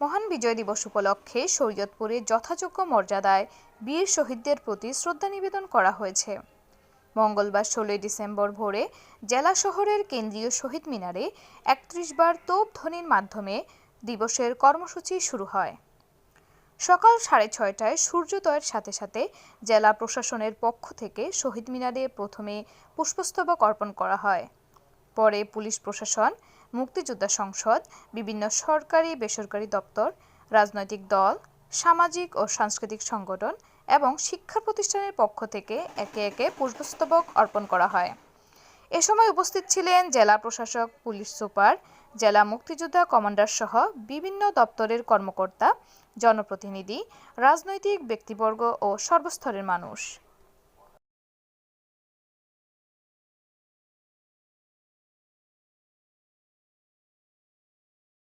মহান বিজয় দিবস উপলক্ষে শরীয়তপুরে যথাযোগ্য মর্যাদায় বীর শহীদদের প্রতি শ্রদ্ধা নিবেদন করা হয়েছে। মঙ্গলবার ষোলোই ডিসেম্বর ভোরে জেলা শহরের কেন্দ্রীয় শহীদ মিনারে একত্রিশ বার তোপ ধ্বনির মাধ্যমে দিবসের কর্মসূচি শুরু হয়। সকাল সাড়ে ছয়টায় সূর্যোদয়ের সাথে সাথে জেলা প্রশাসনের পক্ষ থেকে শহীদ মিনারে প্রথমে পুষ্পস্তবক অর্পণ করা হয়। পরে পুলিশ প্রশাসন মুক্তিযোদ্ধা সংসদ, বিভিন্ন সরকারি, বেসরকারি দপ্তর, রাজনৈতিক দল, সামাজিক ও সাংস্কৃতিক সংগঠন এবং শিক্ষা প্রতিষ্ঠানের পক্ষ থেকে একে একে পুষ্পস্তবক অর্পণ করা হয়। এ সময় উপস্থিত ছিলেন জেলা প্রশাসক, পুলিশ সুপার, জেলা মুক্তিযোদ্ধা কমান্ডার সহ বিভিন্ন দপ্তরের কর্মকর্তা, জনপ্রতিনিধি, রাজনৈতিক ব্যক্তিবর্গ ও সর্বস্তরের মানুষ।